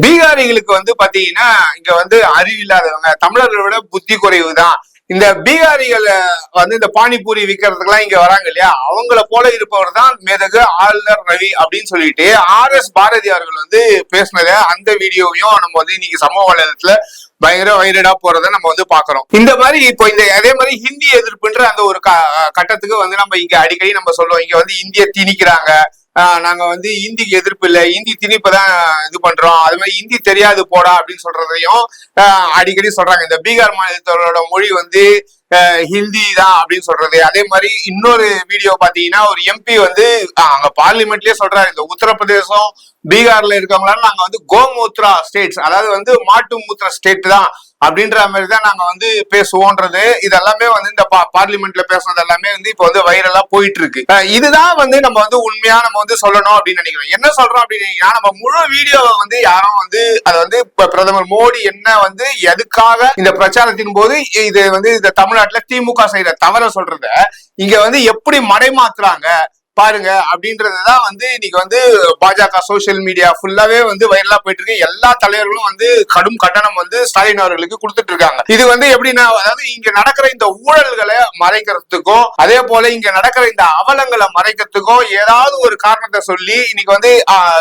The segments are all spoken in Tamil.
பீகாரிகளுக்கு வந்து பாத்தீங்கன்னா இங்க வந்து அறிவு இல்லாதவங்க தமிழர்களை விட புத்தி குறைவு தான் இந்த பீகாரிகள் வந்து இந்த பானிபூரி விற்கிறதுக்கெல்லாம் இங்க வராங்க இல்லையா? அவங்கள போல இருப்பவர் தான் மேதகு ஆளுநர் ரவி அப்படின்னு சொல்லிட்டு ஆர் எஸ் பாரதி அவர்கள் வந்து பேசினத அந்த வீடியோவையும் நம்ம வந்து இன்னைக்கு சமூக வலைதளத்துல பயங்கர வைரடா போறத நம்ம வந்து பாக்குறோம். இந்த மாதிரி இப்போ இந்த அதே மாதிரி ஹிந்தி எதிர்ப்புன்ற அந்த ஒரு க- கட்டத்துக்கு வந்து நம்ம இங்க அடிக்கடி நம்ம சொல்லுவோம். இங்க வந்து இந்திய திணிக்கிறாங்க. நாங்க வந்து இந்திக்கு எதிர்ப்பு இல்லை. இந்தி திணிப்பு தான் இது பண்றோம். அது மாதிரி இந்தி தெரியாது போடா அப்படின்னு சொல்றதையும் அடிக்கடி சொல்றாங்க. இந்த பீகார் மாநிலத்தோட மொழி வந்து ஹிந்தி தான் அப்படின்னு சொல்றது. அதே மாதிரி இன்னொரு வீடியோ பாத்தீங்கன்னா ஒரு எம்பி வந்து அங்க பார்லிமெண்ட்லயே சொல்றாரு. இந்த உத்தரப்பிரதேசம் பீகார்ல இருக்கவங்களால நாங்க வந்து கோமூத்ரா ஸ்டேட்ஸ் அதாவது வந்து மாட்டு மூத்திர ஸ்டேட் தான். அப்படின்ற மாதிரி தான் நாங்க வந்து பேசுவோன்றது. இதெல்லாமே வந்து இந்த பார்லிமெண்ட்ல பேசுனது எல்லாமே வந்து இப்போ வந்து வைரலா போயிட்டு இருக்கு இதுதான் வந்து நம்ம வந்து உண்மையா நம்ம வந்து சொல்லணும் அப்படின்னு நினைக்கிறோம். என்ன சொல்றோம் அப்படின்னு நம்ம முழு வீடியோவை வந்து யாரும் வந்து அதை வந்து பிரதமர் மோடி என்ன வந்து எதுக்காக இந்த பிரச்சாரத்தின் போது இது வந்து இந்த தமிழ்நாட்டுல திமுக செய்யற தவற சொல்றத இங்க வந்து எப்படி மடைமாத்துறாங்க? பாருங்க அப்படின்றதுதான் வந்து இன்னைக்கு வந்து பாஜக சோசியல் மீடியா ஃபுல்லாவே வந்து வைரலா போயிட்டு இருக்கு எல்லா தலைவர்களும் வந்து கடும் கண்டனம் வந்து ஸ்டாலின் அவர்களுக்கு கொடுத்துட்டு இருக்காங்க இது வந்து எப்படின்னா அதாவது இங்க நடக்கிற இந்த ஊழல்களை மறைக்கிறதுக்கும் அதே போல இங்க நடக்கிற இந்த அவலங்களை மறைக்கிறதுக்கும் ஏதாவது ஒரு காரணத்தை சொல்லி இன்னைக்கு வந்து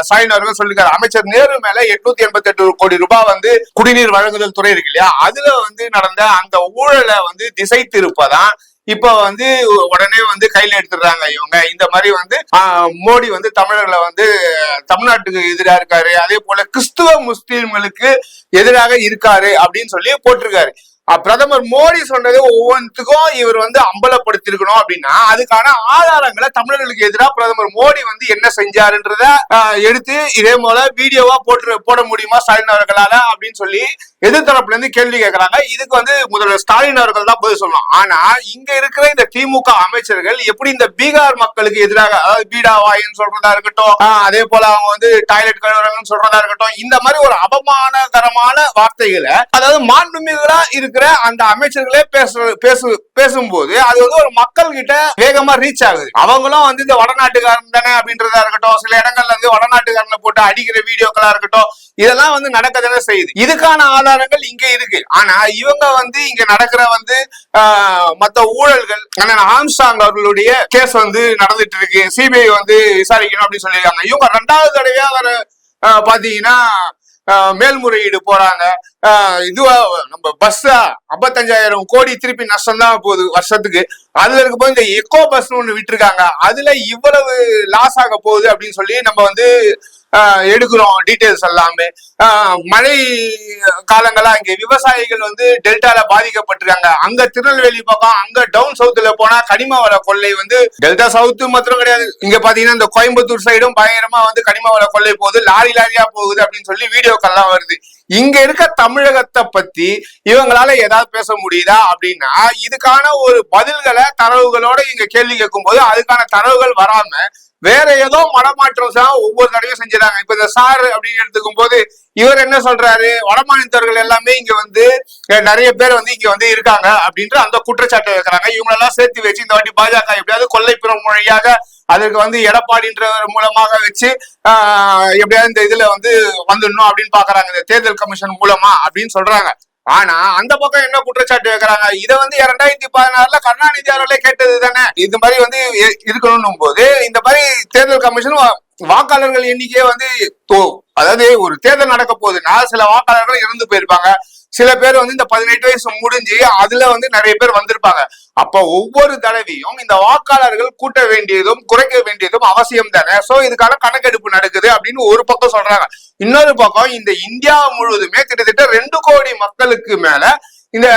ஸ்டாலின் அவர்கள் சொல்லிருக்காரு அமைச்சர் நேரு மேல எட்நூத்தி எண்பத்தி எட்டு கோடி ரூபாய் வந்து குடிநீர் வழங்குதல் துறை இருக்கு இல்லையா? அதுல வந்து நடந்த அந்த ஊழலை வந்து திசை திருப்பதான் இப்ப வந்து உடனே வந்து கையில எடுத்துடுறாங்க இவங்க. இந்த மாதிரி வந்து ஆஹ், மோடி வந்து தமிழர்களை வந்து தமிழ்நாட்டுக்கு எதிராக இருக்காரு. அதே போல கிறிஸ்துவ முஸ்லீம்களுக்கு எதிராக இருக்காரு அப்படின்னு சொல்லி போட்டிருக்காரு. பிரதமர் மோடி சொன்னது ஒவ்வொன்றுத்துக்கும் இவர் வந்து அம்பலப்படுத்திருக்கணும் அப்படின்னா அதுக்கான ஆதாரங்களை தமிழர்களுக்கு எதிராக பிரதமர் மோடி வந்து என்ன செஞ்சாருன்றத எடுத்து இதே போல வீடியோவா போட்டு போட முடியுமா ஸ்டாலின் அவர்களால அப்படின்னு சொல்லி எதிர்த்தரப்புல இருந்து கேள்வி கேட்கறாங்க இதுக்கு வந்து முதல்வர் ஸ்டாலின் அவர்கள் தான் பதில் சொல்லணும். ஆனா இங்க இருக்கிற இந்த திமுக அமைச்சர்கள் எப்படி இந்த பீகார் மக்களுக்கு எதிராக அதாவது பீடா வாயின்னு சொல்றதா இருக்கட்டும் அதே போல அவங்க வந்து டாய்லெட் கழுவுறாங்கன்னு சொல்றதா இருக்கட்டும் இந்த மாதிரி ஒரு அவமானகரமான வார்த்தைகளை அதாவது மாண்புமிகளா இருக்கிற அந்த அமைச்சர்களே பேச பேசு பேசும்போது அது வந்து ஒரு மக்கள் கிட்ட வேகமா ரீச் ஆகுது. அவங்களும் வந்து இந்த வடநாட்டுக்காரன் தானே அப்படின்றதா இருக்கட்டும் சில இடங்கள்ல இருந்து வடநாட்டுக்காரனை போட்டு அடிக்கிற வீடியோக்களா இருக்கட்டும் இதெல்லாம் வந்து நடக்க தானே செய்யுது. இதுக்கான ஆதாரங்கள் இங்க இருக்கு. ஆனா இவங்க வந்து இங்க நடக்கிற வந்து மத்த ஊழல்கள் அண்ணன் ஆம்சாங் அவர்களுடைய கேஸ் வந்து நடந்துட்டு இருக்கு. சிபிஐ வந்து விசாரிக்கணும் அப்படின்னு சொல்லியிருக்காங்க. இவங்க ரெண்டாவது தடவையா வர பாத்தீங்கன்னா மேல்முறையீடு போறாங்க. இதுவா நம்ம பஸ்ஸா ஐம்பத்தஞ்சாயிரம் கோடி திருப்பி நஷ்டம் தான் போகுது வருஷத்துக்கு. அதுல இருக்கும்போது இந்த எக்கோ பஸ்னு ஒண்ணு விட்டுருக்காங்க. அதுல இவ்வளவு லாஸ் ஆக போகுது அப்படின்னு சொல்லி நம்ம வந்து எடுக்கிறோம் டீட்டெயில்ஸ் எல்லாமே. மழை காலங்களா இங்க விவசாயிகள் வந்து டெல்டால பாதிக்கப்பட்டிருக்காங்க. அங்க திருநெல்வேலி பக்கம் அங்க டவுன் சவுத்துல போனா கனிம வள கொள்ளை வந்து டெல்டா சவுத்து மாத்திரம் கிடையாது. இங்க பாத்தீங்கன்னா இந்த கோயம்புத்தூர் சைடும் பயங்கரமா வந்து கனிம வள கொள்ளை போகுது லாரி லாரியா போகுது அப்படின்னு சொல்லி வீடியோக்கள்லாம் வருது. இங்க இருக்க தமிழகத்தை பத்தி இவங்களால ஏதாவது பேச முடியுதா அப்படின்னா இதுக்கான ஒரு பதில்களை தரவுகளோட இங்க கேள்வி கேட்கும் போது அதுக்கான தரவுகள் வராம வேற ஏதோ மடமாற்றம் தான் ஒவ்வொரு தடவையும் செஞ்சுறாங்க. இப்ப இந்த சார் அப்படின்னு எடுத்துக்கும் போது இவர் என்ன சொல்றாரு? வடமாநிலத்தவர்கள் எல்லாமே இங்க வந்து நிறைய பேர் வந்து இங்க வந்து இருக்காங்க அப்படின்ற அந்த குற்றச்சாட்டை வைக்கிறாங்க. இவங்களெல்லாம் சேர்த்து வச்சு இந்த வாட்டி பாஜக எப்படியாவது கொள்ளைப்புறம் மொழியாக அதற்கு வந்து எடப்பாடின்ற மூலமாக வச்சு ஆஹ், எப்படியாவது இந்த இதுல வந்து வந்துடணும் அப்படின்னு பாக்குறாங்க. இந்த தேர்தல் கமிஷன் மூலமா அப்படின்னு சொல்றாங்க. ஆனா அந்த பக்கம் என்ன குற்றச்சாட்டு வைக்கிறாங்க? இதை வந்து இரண்டாயிரத்தி பதினாறுல கருணாநிதி அவர்களே கேட்டது தானே? இது மாதிரி வந்து இருக்கணும் போது இந்த மாதிரி தேர்தல் கமிஷன் வா- வாக்காளர்கள் எண்ணிக்கையே வந்து தோ- அதாவது ஒரு தேர்தல் நடக்க போகுதுன்னா சில வாக்காளர்கள் இறந்து போயிருப்பாங்க. சில பேர் வந்து இந்த பதினெட்டு வயசு முடிஞ்சு அதுல வந்து நிறைய பேர் வந்திருப்பாங்க. அப்ப ஒவ்வொரு தடவையும் இந்த வாக்காளர்கள் கூட்ட வேண்டியதும் குறைக்க வேண்டியதும் அவசியம் தானே? சோ இதுக்கான கணக்கெடுப்பு நடக்குது அப்படின்னு ஒரு பக்கம் சொல்றாங்க. இன்னொரு பக்கம் இந்த இந்தியா முழுவதுமே கிட்டத்தட்ட ரெண்டு மக்களுக்கு மேல இந்த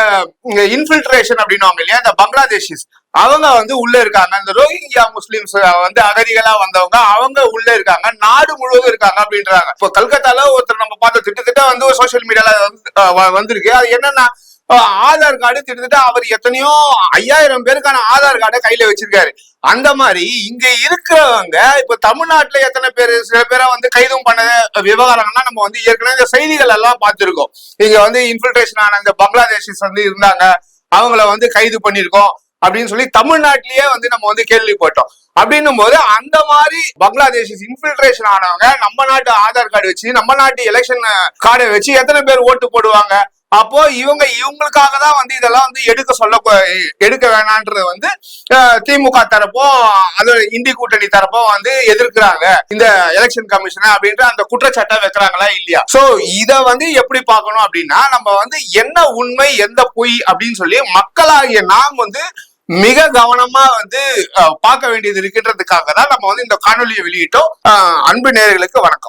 இன்ஃபில்ட்ரேஷன் அப்படின்னுவாங்க இல்லையா இந்த பங்களாதேஷிஸ் அவங்க வந்து உள்ள இருக்காங்க. இந்த ரோஹிங்கியா முஸ்லிம்ஸ் வந்து அகதிகளா வந்தவங்க அவங்க உள்ள இருக்காங்க. நாடு முழுவதும் இருக்காங்க அப்படின்றாங்க. இப்போ கல்கத்தால ஒருத்தர் நம்ம பார்த்த திட்டத்திட்ட வந்து சோசியல் மீடியால வந்து வந்திருக்கு. அது என்னன்னா ஆதார் கார்டு கிட்டத்தட்ட அவர் எத்தனையோ ஐயாயிரம் பேருக்கான ஆதார் கார்டை கையில வச்சிருக்காரு. அந்த மாதிரி இங்க இருக்கிறவங்க இப்ப தமிழ்நாட்டுல எத்தனை பேர் சில பேரை வந்து கைதும் பண்ண விவகாரங்கள்லாம் நம்ம வந்து ஏற்கனவே இந்த செய்திகள் எல்லாம் பார்த்திருக்கோம். இங்க வந்து இன்ஃபில்ட்ரேஷன் ஆன இந்த பங்களாதேஷிஸ் வந்து இருந்தாங்க. அவங்கள வந்து கைது பண்ணிருக்கோம் அப்படின்னு சொல்லி தமிழ்நாட்டிலேயே வந்து நம்ம வந்து கேள்விப்பட்டோம். அப்படின்னும் போது அந்த மாதிரி பங்களாதேஷ் இன்ஃபில்ட்ரேஷன் ஆனவங்க நம்ம நாட்டு ஆதார் கார்டு வச்சு நம்ம நாட்டு எலெக்ஷன் கார்டை வச்சு எத்தனை பேர் ஓட்டு போடுவாங்க? அப்போ இவங்க இவங்களுக்காக தான் வந்து இதெல்லாம் வந்து எடுக்க சொல்ல எடுக்க வேணான்றது வந்து திமுக தரப்போ அது இந்தி கூட்டணி தரப்போ வந்து எதிர்க்கிறாங்க. இந்த எலெக்ஷன் கமிஷனை அப்படின்ற அந்த குற்றச்சாட்டை வைக்கிறாங்களா இல்லையா? சோ இத வந்து எப்படி பார்க்கணும் அப்படின்னா நம்ம வந்து என்ன உண்மை எந்த பொய் அப்படின்னு சொல்லி மக்களாகிய நாம் வந்து மிக கவனமா வந்து பார்க்க வேண்டியது இருக்குன்றதுக்காக தான் நம்ம வந்து இந்த காணொலியை வெளியிட்டோம். அன்பு நேர்களுக்கு வணக்கம்.